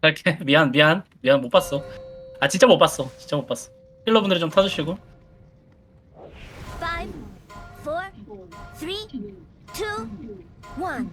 갈게. 미안 미안. 미안 못 봤어. 아 진짜 못 봤어. 진짜 못 봤어. 힐러분들이 좀 타주시고. Five, four, three, two, one.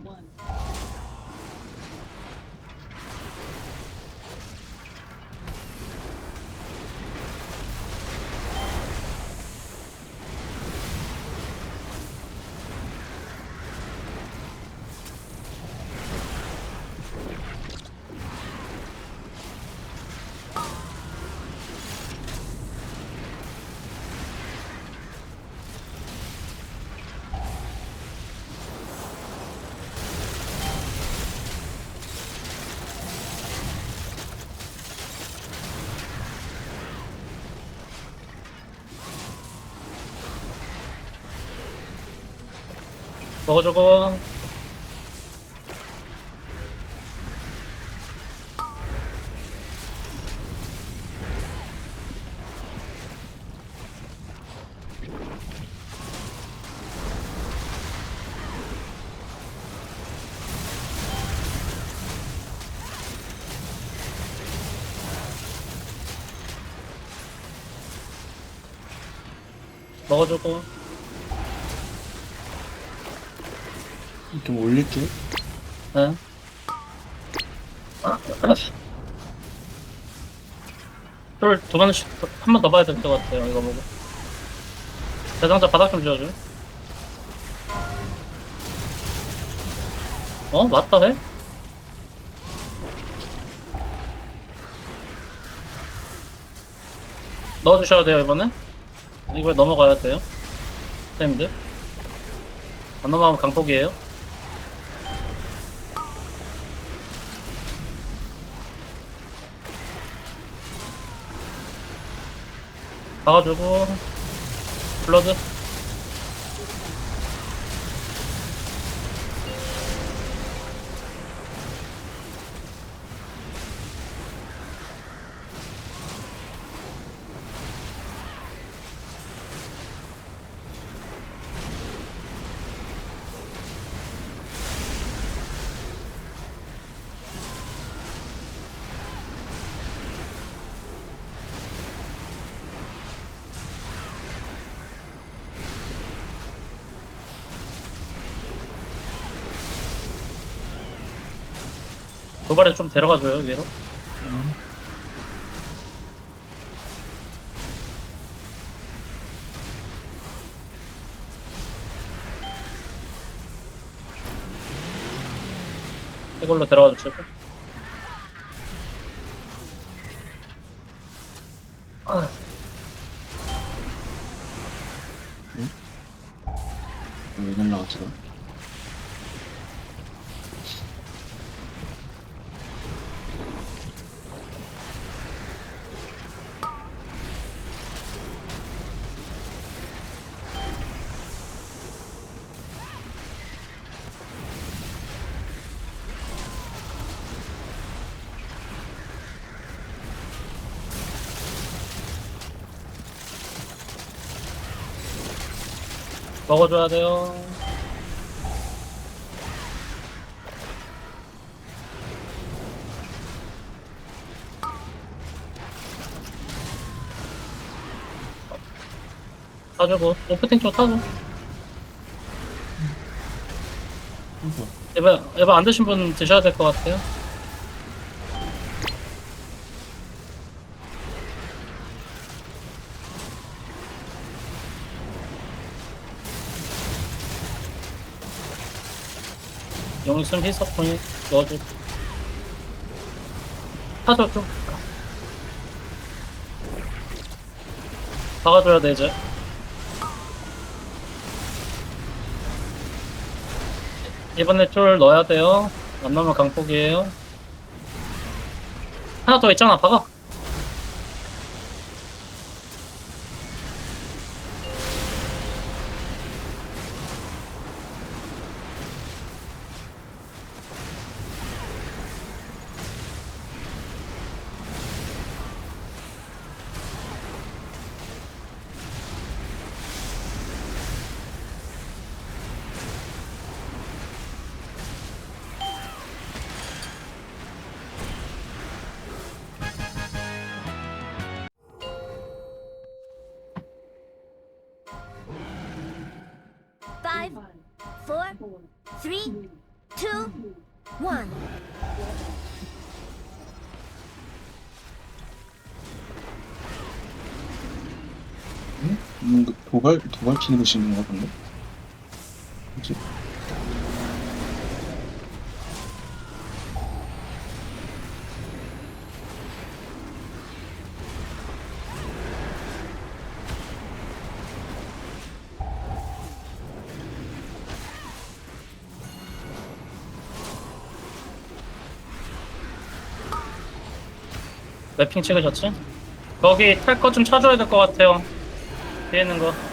먹어주고 봐야 될 것 같아요 이거 보고. 대상자 바닥 좀 지어줘. 어? 맞다 해? 넣어주셔야 돼요 이번에? 이번에 넘어가야 돼요? 쌤들? 안 넘어가면 강폭이에요 박아주고 블러드 도발에 좀 데려가줘요 위로. 이걸로 데려가 주시고 먹어줘야 돼요. 타주고 오프팅 좀 타줘. 에바 에바 안 드신 분 드셔야 될 것 같아요 용숨 희석통에 넣어줘. 타줘 좀. 박아줘야 돼 이제. 이번에 쫄 넣어야 돼요. 안 넣으면 강폭이에요. 하나 더 있잖아 박아 응? 음, 그 도발 도발 치는 거 신는 거 같은데. 뭐지? 맵핑 찍으셨지? 거기 탈 거 좀 찾아야 될 것 같아요. 있는 거.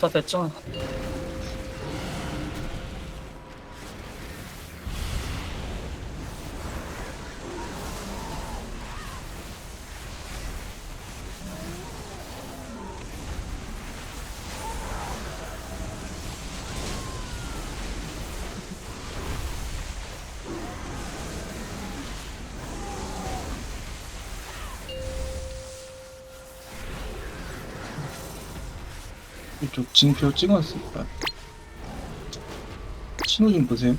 다 됐죠? 쪽 진표 거야. 신호 좀 보세요.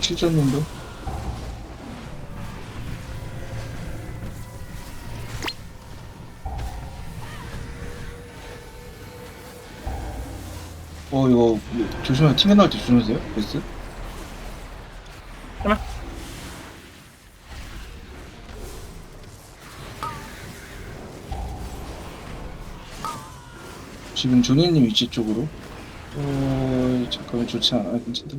7점님도. 어 이거 조심해 튕겨 나올 때 조심하세요. 베스. 그러 지금 조니님 위치 쪽으로. 어 잠깐만 좋지 않아 괜찮다.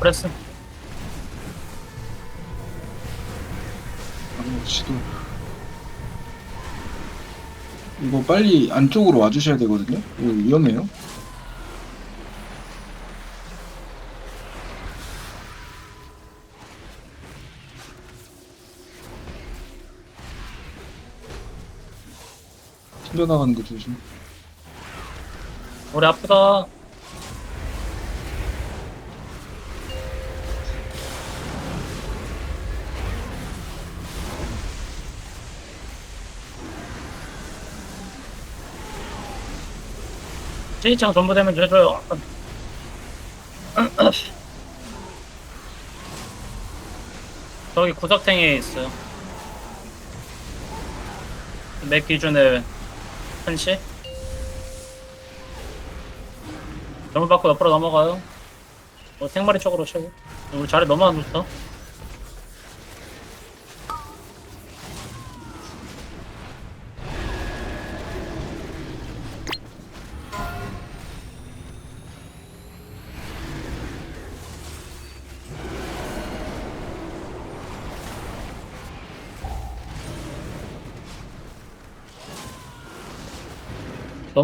프레스. 아무 시도. 이거 빨리 안쪽으로 와주셔야 되거든요. 이거 위험해요. 튕겨나가는 거 조심. 우리 아프다. C창 전부 되면 좀 해줘요. 저기 구석탱이에 있어요. 맥 기준에 한시? 점을 받고 옆으로 넘어가요. 어, 생마리 쪽으로 치고. 우리 자리 너무 안 좋다.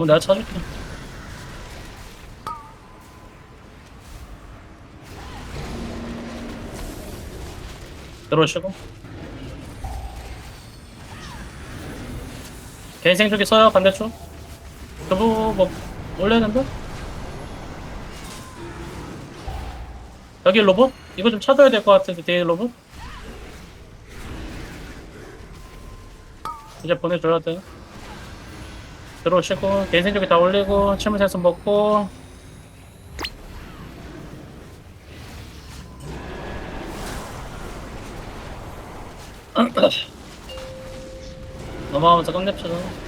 너무 내가 찾을게. 들어오시고. 개인 생존기 써요, 반대쪽. 저거 뭐, 올려야 된다 여기 로봇? 이거 좀 찾아야 될 것 같은데, 뒤에 로봇? 이제 보내줘야 돼. 들어오시고, 개인 생존기 다 올리고, 침을 센서 먹고, 넘어가면서 끝냅시다.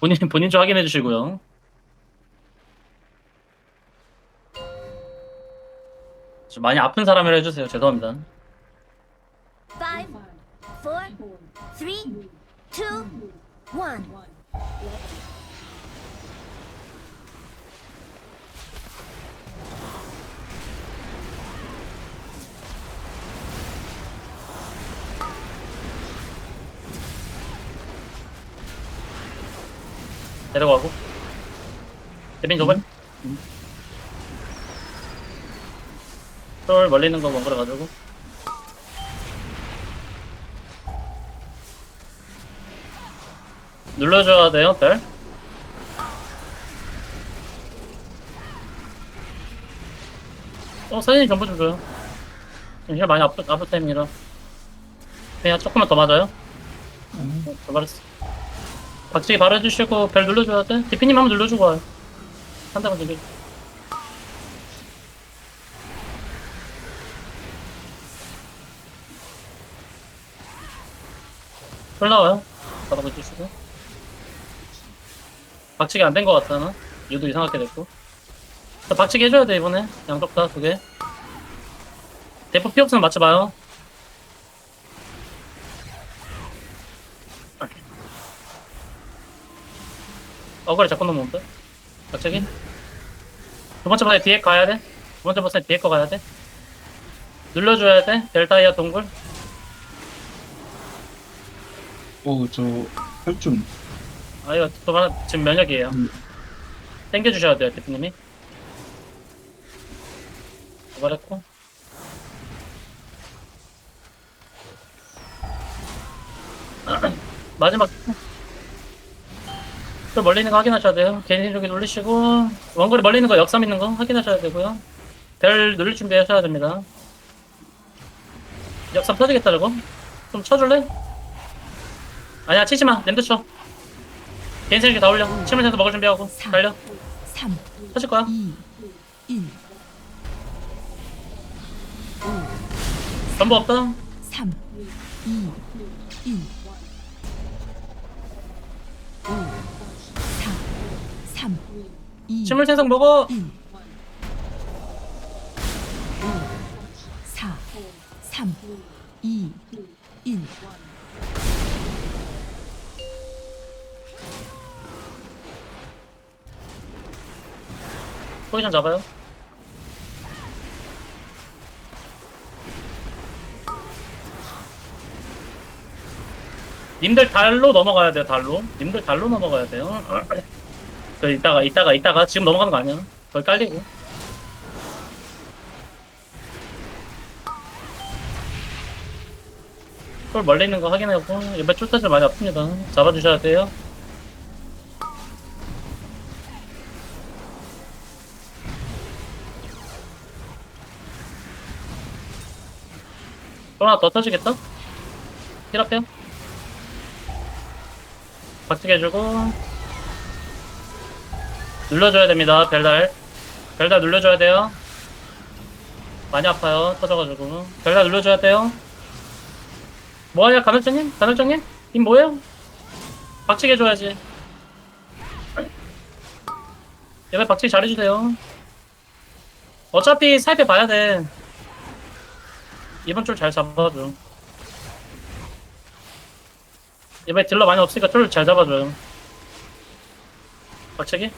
본인 본인 좀 확인해 주시고요. 좀 많이 아픈 사람을 해주세요. 죄송합니다. 5, 4, 3, 2, 1. 데려가고 대빈 도발 서울 멀리 있는 거 먼저 가지고 눌러줘야 돼요 별 어, 사진이 전부 좀 줘요. 지금 힐 많이 아프, 아프 타임이라. 그냥 조금만 더 맞아요. 음. 어, 더 맞았어. 박치기 바로 해주시고, 별 눌러줘야 돼. 디피님 한번 눌러주고 와요. 한 대만 되게. 올라와요. 바로 해주시고. 박치기 안 된 것 같잖아. 유도 이상하게 됐고. 자, 박치기 해줘야 돼, 이번에. 양쪽 다두 개. 대포 피 없으면 맞춰봐요. 어그래 자꾸 넘어온다. 갑자기. 두 번째 버튼 뒤에 가야 돼. 두 번째 버튼 뒤에 거 가야 돼. 눌러줘야 돼. 델타이아 동굴. 어, 저, 혈중. 아, 이거 도발, 지금 면역이에요. 음. 땡겨주셔야 돼요, 대표님이. 도발했고. 마지막. 또 멀리 있는 거 확인하셔야 돼요. 개인 쪽에 눌리시고, 원거리 멀리 있는 거 역삼 있는 거 확인하셔야 되고요. 별 누를 준비하셔야 됩니다. 역삼 터지겠다, 저거. 좀 쳐줄래? 아니야, 치지 마. 냄새 쳐. 개인 생각 다 올려. 침을 세서 먹을 준비하고. 사. 달려. 3, 터질 거야. 2, 1, 전부 없다. 침을 생성 먹어. 1, 5, 4, 3, 2, 1. 포지션 잡아요. 님들 달로 넘어가야 돼요, 달로. 님들 달로 넘어가야 돼요. 그 이따가, 이따가, 이따가 지금 넘어가는 거 아니야. 거기 깔리고. 쫄 멀리 있는 거 확인하고, 이번에 쫄타질 많이 아픕니다. 잡아주셔야 돼요. 또 하나 더 터지겠다? 힐업해요. 박치게 해주고. 눌러줘야 됩니다, 별달. 별달 눌러줘야 돼요. 많이 아파요, 터져가지고. 별달 눌러줘야 돼요. 뭐하냐, 간헐정님? 간헐정님? 님 뭐예요? 박치게 해줘야지. 얘네 박치기 잘해주세요. 어차피 살펴 봐야 돼. 이번 줄 잘 잡아줘. 이번에 딜러 많이 없으니까 줄 잘 잡아줘요. 박치기?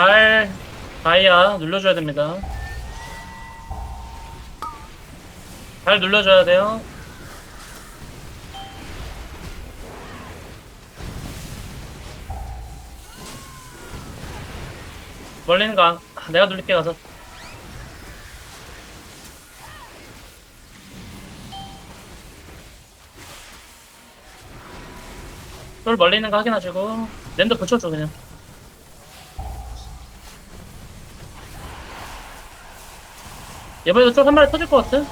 달, 다이아 눌러줘야 됩니다. 잘 눌러줘야 돼요. 멀리 있는 거 안, 아, 내가 눌릴게 가서. 쫄 멀리 있는 거 확인하시고 랜드 붙여줘 그냥. 이번에도 쫄한 마리 터질 것 같아.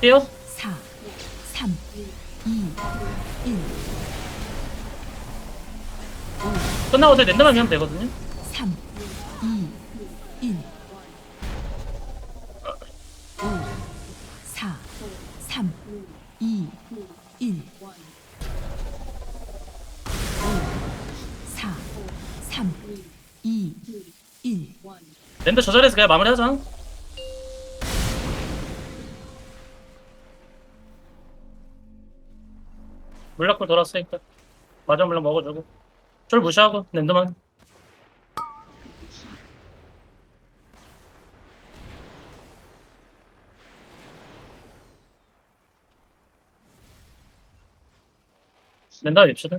뛰어? 4, 3, 2, 1, 끝나고 저 랜드만 미면 되거든요. 3, 2, 1, 5, 4, 3, 1 5 4 3 2 1 랜드 저 자리에서 그냥 마무리하자. 물약불 돌았으니까 마저 물약 먹어주고. 쫄 무시하고 랜드만 랜드 입시다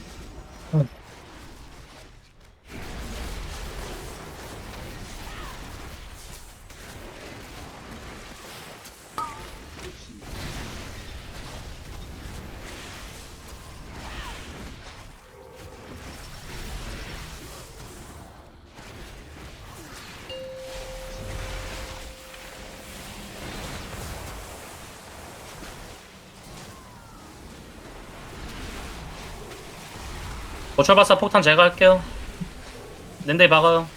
고철박사 폭탄 제가 할게요. 랜드에 박아요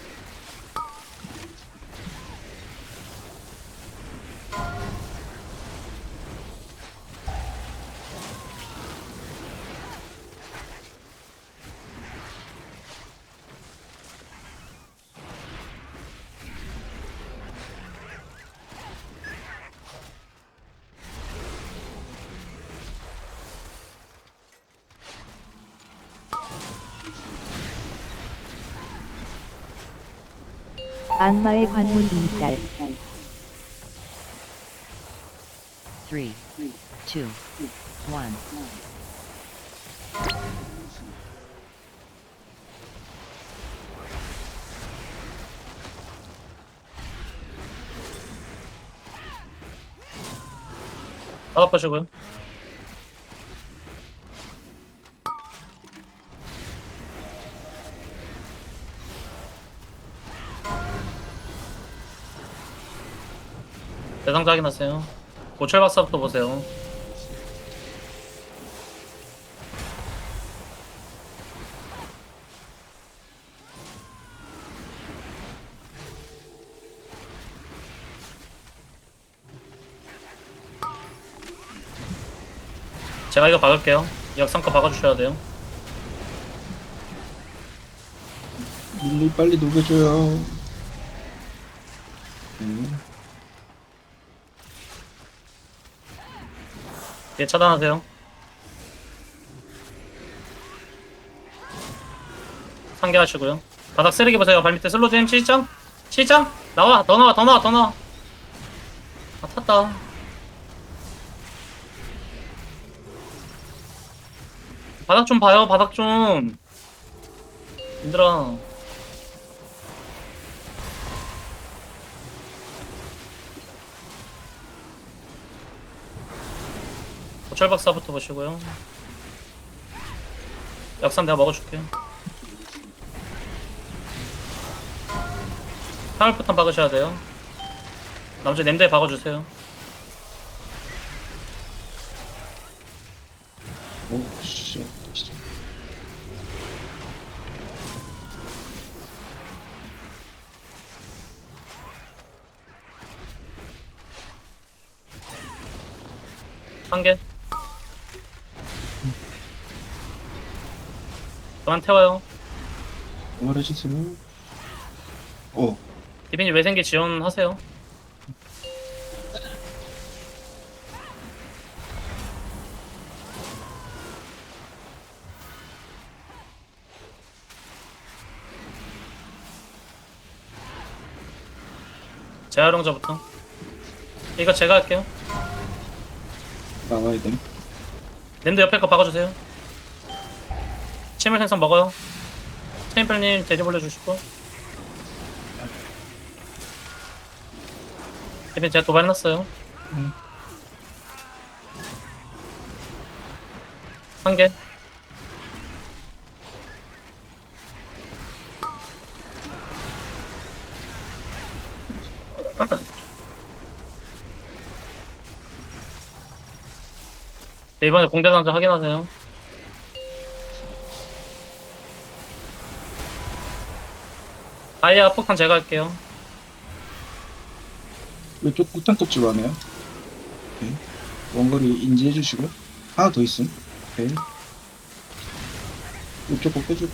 악마의 관문 이달 3 2 1 바닥 보시고요 대상자 확인하세요. 고철 박사부터 보세요. 제가 이거 박을게요. 역삼거 박아주셔야 돼요. 밀리 빨리 녹여줘요. 음, 예, 차단하세요. 상계하시고요. 바닥 쓰레기 보세요. 발밑에 슬로 잼 7점? 7점? 나와! 더 나와! 더 나와! 더 나와! 아, 탔다. 바닥 좀 봐요. 바닥 좀. 얘들아. 철박사부터 보시고요. 역삼 내가 먹어줄게. 화물포탄 박으셔야 돼요. 나머지 냄새 박아주세요. 그만 태워요. 말해주세요. 어, 디빈이 외생기 지원하세요. 재활용자부터. 이거 제가 할게요. 나와야 돼. 랜드 옆에 거 박아주세요. 치밀 생선 먹어요. 체인팔님 대리 올려주시고. 대리 제가 도발났어요. 음. 한 개. 네, 이번에 공대 상자 확인하세요. 아이야 폭탄 제가 할게요. 왼쪽 폭탄 껍질 하네요. 오케이. 원거리 인지해 주시고 하나 더 있음. 오케이. 이쪽 거 빼줘.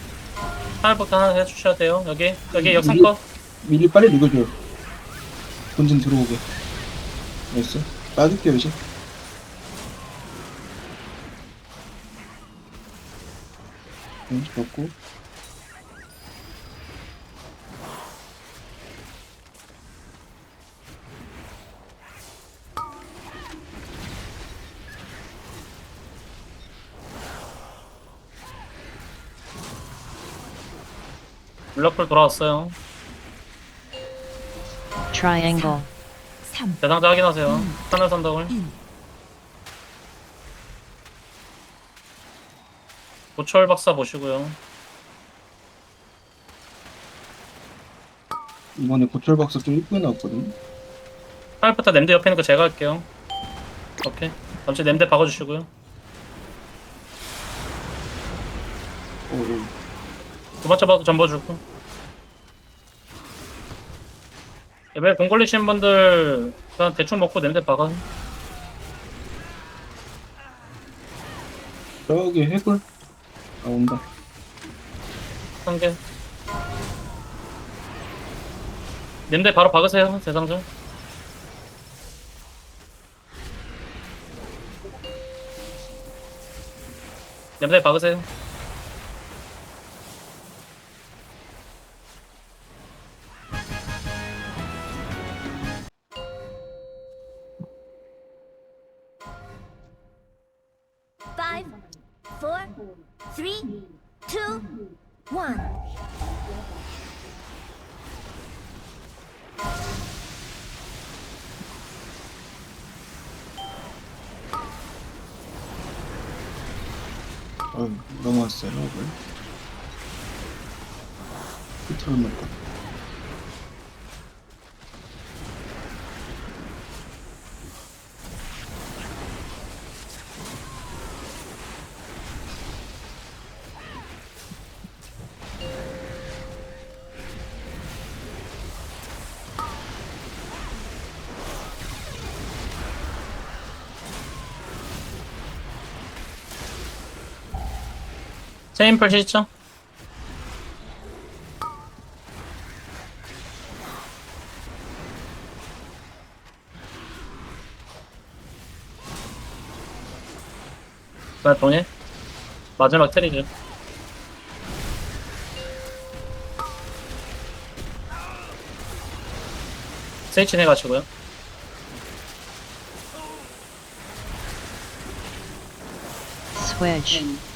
하늘 폭탄 하나 해주셔야 돼요. 여기 여기 음, 역삼거 미리 빨리 녹여줘. 본진 들어오게. 됐어. 빠질게요 이제. 응, 먹고. 블러풀 돌아왔어요. Triangle. 3, 대상자 확인하세요. 하늘 선덕을 1. 고철 박사 보시고요. 이번에 고철 박사 좀 이쁘게 나왔거든요. 하늘부터 냄새 옆에 있는 거 제가 할게요. 오케이. 잠시 냄새 박아주시고요. 어, 어. 두 번째 봐도 전버주고. 예배 공 걸리시는 분들 그냥 대충 먹고 냄새 박아. 저기 해골 나온다. 한 개. 냄새 바로 박으세요, 대상자. 냄새 박으세요. Five, four, three, two, one. 어, 넘어왔어요, 해골. 끝으로 넣고. 체인풀 시죠? 나 동해? 마지막 트리죠. 스위치 해가지고요. Switch.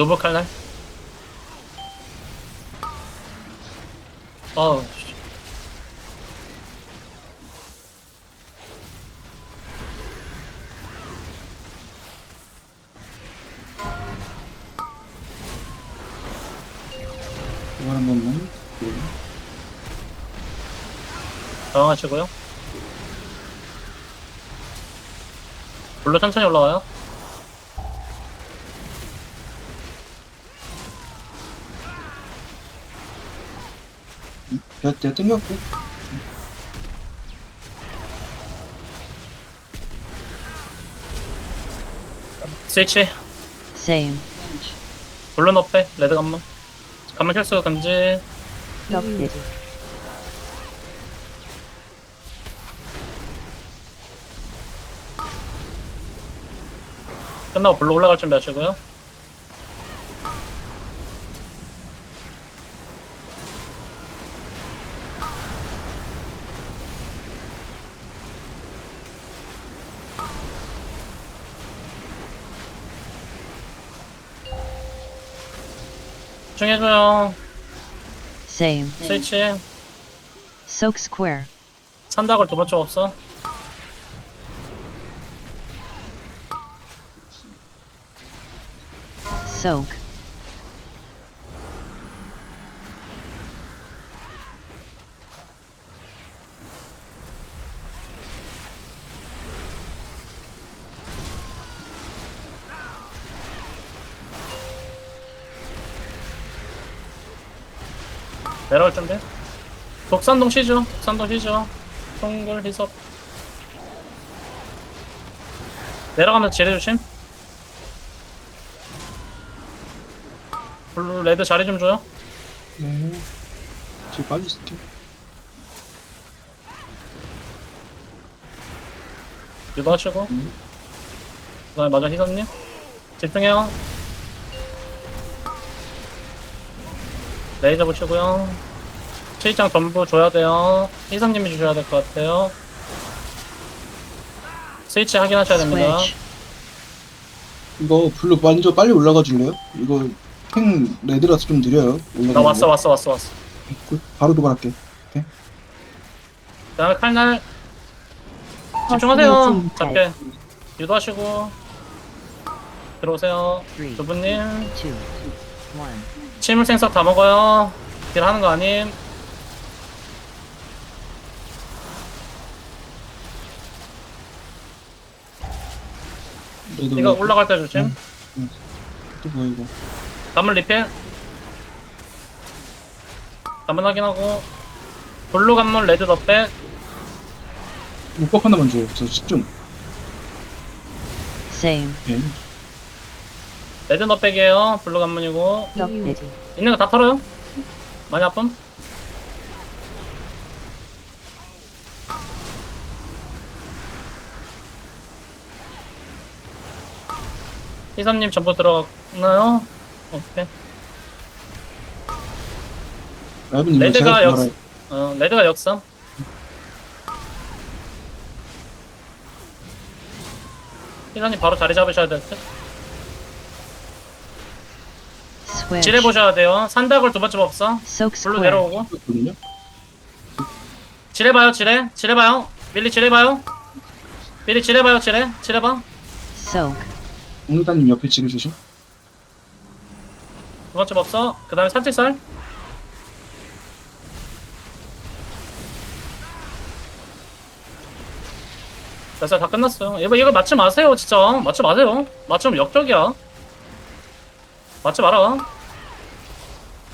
노브 칼날. 어우, 씨. 이걸 한 번만. 네. 당황하시고요. 불로 천천히 올라와요. 몇대 땡겼고. 스위치. Same. 블루 너페 레드 간문. 간문 실수 금지. Adopted. 끝나고 블루 올라갈 준비 하시고요. 집중해줘요. Same. 스위치. Soak square. 산다글 두 번째 없어. Soak. 내려갈 준비. 독산동 시죠. 독산동 시죠. 동굴 희석. 내려가면서 지뢰 조심. 블루 레드 자리 좀 줘요. 네. 지금 빨리 쓸게요. 유도하시고. 음. 그 다음에 맞아 희선님. 집중해요. 레이저 붙이고요. 체이장 전부 줘야 돼요. 희선님이 주셔야 될 것 같아요. 스위치 확인하셔야 됩니다. 이거 블루 먼저 빨리 올라가 줄래요? 이거 탱 레드라서 좀 느려요. 올라가는 나 왔어 거. 왔어 왔어 왔어. 굿. 바로 도발할게. 그 다음에 칼날 집중하세요. 잡게 유도하시고 들어오세요. One. 침울 생석 다 먹어요. 딜 하는 거 아님. 이거 올라- 올라갈 때 조심. 또 뭐야 이거? 단물 리필. 단물 확인하고 블루 간물 레드 덧백. 우법 하나만 줘요. 저 집중. Same. 오케이. 레드 덧백이에요. 블루 간문이고 Duck Ditty. 있는 거 다 털어요. 많이 아픔? 희삼님 전부 들어갔나요? 오케이. 이거 레드가 제가 역, 도발할- 어, 레드가 역삼. 희삼님 바로 자리 잡으셔야 될 듯. 지뢰 보셔야 돼요. 산다굴 두 번째. Soak 블루 square. 내려오고. 거든요. 지뢰 봐요, 지뢰. 지뢰 봐요. 밀리 지뢰 봐요. 밀리 지뢰 봐요, 지뢰. 지뢰 봐. Soak. 공리단님 옆에 지금 조심. 두 번째 법사. 그 다음에 산책살. 됐어요, 다 끝났어요. 이거, 이거 맞지 마세요, 진짜. 맞지 마세요. 맞추면 역적이야. 맞지 마라.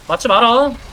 맞지 마라.